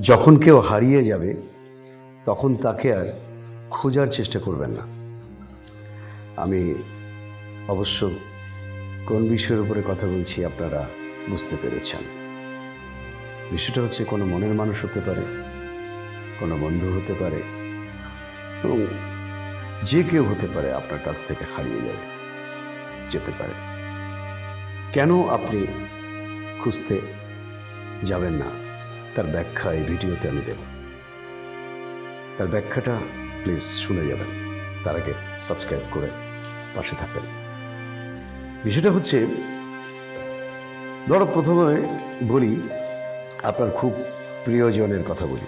যখন কেউ হারিয়ে যাবে, তখন তাকে আর খোঁজার চেষ্টা করবেন না। আমি অবশ্য কোন বিষয়ের উপরে কথা বলছি আপনারা বুঝতে পেরেছেন। বিষয়টা হচ্ছে কোনো মনের মানুষ হতে পারে, কোনো বন্ধু হতে পারে, এবং যে কেউ হতে পারে আপনার কাছ থেকে হারিয়ে যাবে, যেতে পারে। কেন আপনি খুঁজতে যাবেন না? তার ব্যাখ্যা এই ভিডিওতে আমি দেব। তার ব্যাখ্যাটা প্লিজ শুনে যাবেন। তার আগে সাবস্ক্রাইব করে পাশে থাকবেন। বিষয়টা হচ্ছে, ধরো প্রথমে বলি আপনার খুব প্রিয়জনের কথা বলি।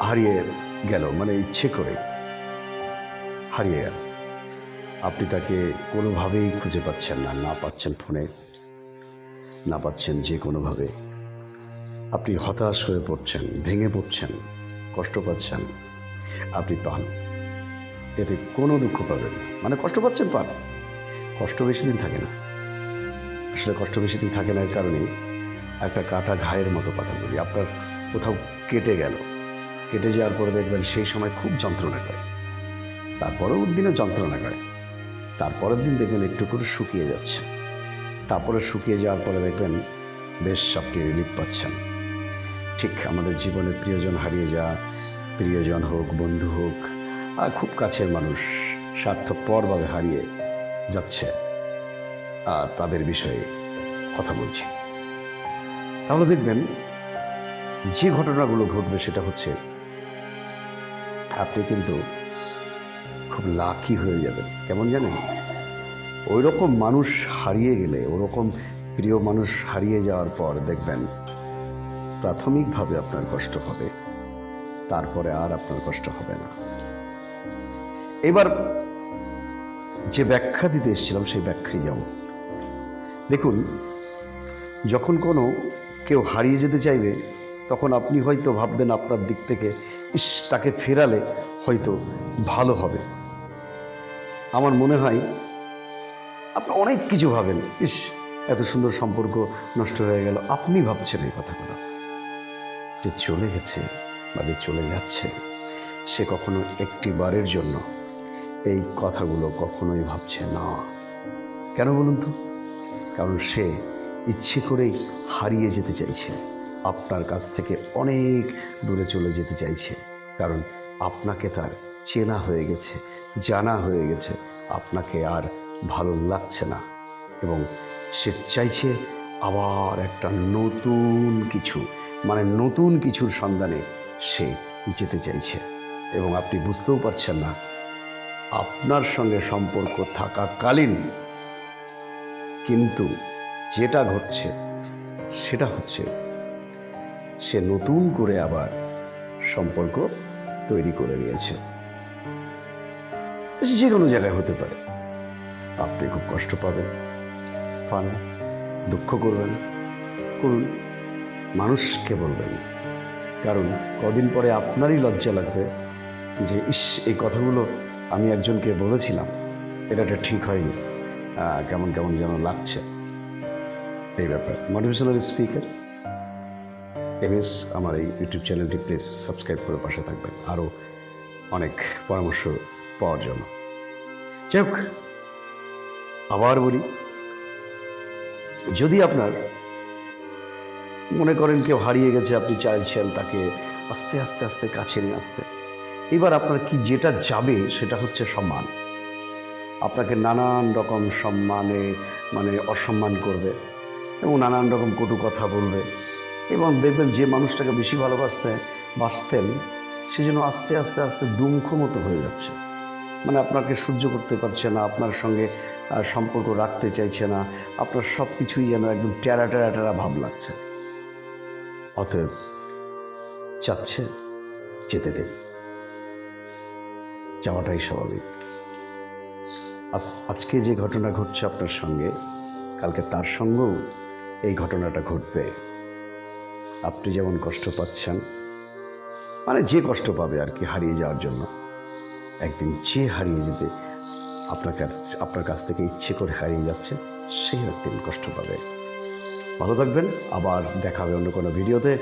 হারিয়ে গেল মানে ইচ্ছে করে হারিয়ে গেল। আপনি তাকে কোনোভাবেই খুঁজে পাচ্ছেন না না পাচ্ছেন ফোনে, না পাচ্ছেন যে কোনোভাবে। আপনি হতাশ হয়ে পড়ছেন, ভেঙে পড়ছেন, কষ্ট পাচ্ছেন, আপনি পান। এতে কোনো দুঃখ পাবেন মানে কষ্ট পাচ্ছেন, পান। কষ্ট বেশি দিন থাকে না। আসলে কষ্ট বেশি দিন থাকে না এর কারণে একটা কাটা ঘায়ের মতো কথা বলি। আপনার কোথাও কেটে গেল। কেটে যাওয়ার পরে দেখবেন সেই সময় খুব যন্ত্রণা করে। তারপরেও দিনও যন্ত্রণা করে। তারপরের দিন দেখবেন একটু করে শুকিয়ে যাচ্ছে। তারপরে শুকিয়ে যাওয়ার পরে দেখবেন বেশ আপনি রিলিফ পাচ্ছেন। ঠিক আমাদের জীবনের প্রিয়জন হারিয়ে যাওয়া প্রিয়জন হোক, বন্ধু হোক, আর খুব কাছের মানুষ স্বার্থপরভাবে হারিয়ে যাচ্ছে। আর তাদের বিষয়ে কথা বলছি। তাহলে দেখবেন, যে ঘটনাগুলো ঘটবে সেটা হচ্ছে, আপনি কিন্তু খুব লাকি হয়ে যাবেন। কেমন জানেন? ওই রকম মানুষ হারিয়ে গেলে, ওরকম প্রিয় মানুষ হারিয়ে যাওয়ার পর দেখবেন প্রাথমিকভাবে আপনার কষ্ট হবে। তারপরে আর আপনার কষ্ট হবে না। এবার যে ব্যাখ্যা দিতে এসেছিলাম, সেই ব্যাখ্যায় যাব দেখুন, যখন কোনো কেউ হারিয়ে যেতে চাইবে, তখন আপনি হয়তো ভাববেন আপনার দিক থেকে, ইস, তাকে ফেরালে হয়তো ভালো হবে। আমার মনে হয়, আপনি অনেক কিছু ভাবেন, ইস, এত সুন্দর সম্পর্ক নষ্ট হয়ে গেল। আপনি ভাবছেন এই কথাগুলো। যে চলে গেছে বা যে চলে যাচ্ছে, সে কখনো একটি বারের জন্য এই কথাগুলো কখনোই ভাবছে না। কেন বলুন তো? কারণ সে ইচ্ছে করেই হারিয়ে যেতে চাইছে। আপনার কাছ থেকে অনেক দূরে চলে যেতে চাইছে। কারণ আপনাকে তার চেনা হয়ে গেছে, জানা হয়ে গেছে। আপনাকে আর ভালো লাগছে না। এবং সে চাইছে আবার একটা নতুন কিছু মানে নতুন কিছুর সন্ধানে সে যেতে চাইছে। এবং আপনি বুঝতেও পারছেন না, আপনার সঙ্গে সম্পর্ক থাকাকালীন কিন্তু যেটা ঘটছে, সেটা হচ্ছে সে নতুন করে আবার সম্পর্ক তৈরি করে নিয়েছে। যে কোনো জায়গায় হতে পারে। আপনি খুব কষ্ট পাবেন। পান দুঃখ করবেন করুন। মানুষকে বলবেন কারণ কদিন পরে আপনারই লজ্জা লাগবে যে, ইস, এই কথাগুলো আমি একজনকে বলেছিলাম। এটা একটা ঠিক হয়নি। কেমন কেমন যেন লাগছে। এই ব্যাপার। মোটিভেশনাল স্পিকার এম এস আমার এই ইউটিউব চ্যানেলটি প্লিজ সাবস্ক্রাইব করে পাশে থাকবেন। আরও অনেক পরামর্শ পাওয়ার জন্য। যাই হোক, আবার বলি, যদি আপনার মনে করেন কেউ হারিয়ে গেছে, আপনি চাইছেন তাকে আস্তে আস্তে আস্তে কাছে নিয়ে আসতে। এবার আপনার কি যেটা যাবে সেটা হচ্ছে সম্মান। আপনাকে নানান রকম সম্মানে মানে অসম্মান করবে এবং নানান রকম কটু কথা বলবে এবং দেখবেন যে মানুষটাকে বেশি ভালোবাসতে, বাসতেন, সে যেন আস্তে আস্তে আস্তে দুমুখ মতো হয়ে যাচ্ছে। মানে আপনাকে সহ্য করতে পারছে না, আপনার সঙ্গে সম্পর্ক রাখতে চাইছে না, আপনার সব কিছুই যেন একদম টেরা টেরা টেরা ভাব লাগছে। অতএব চাচ্ছে যেতে দিন যাওয়াটাই স্বাভাবিক। আজকে যে ঘটনা ঘটছে আপনার সঙ্গে, কালকে তার সঙ্গেও এই ঘটনাটা ঘটবে। আপনি যেমন কষ্ট পাচ্ছেন মানে যে কষ্ট পাবে আর কি হারিয়ে যাওয়ার জন্য, একদিন যে হারিয়ে যেতে আপনার আপনার কাছ থেকে ইচ্ছে করে হারিয়ে যাচ্ছে, সেই একদিন কষ্ট পাবে। ভালো থাকবেন। আবার দেখা হবে অন্য কোনো ভিডিওতে।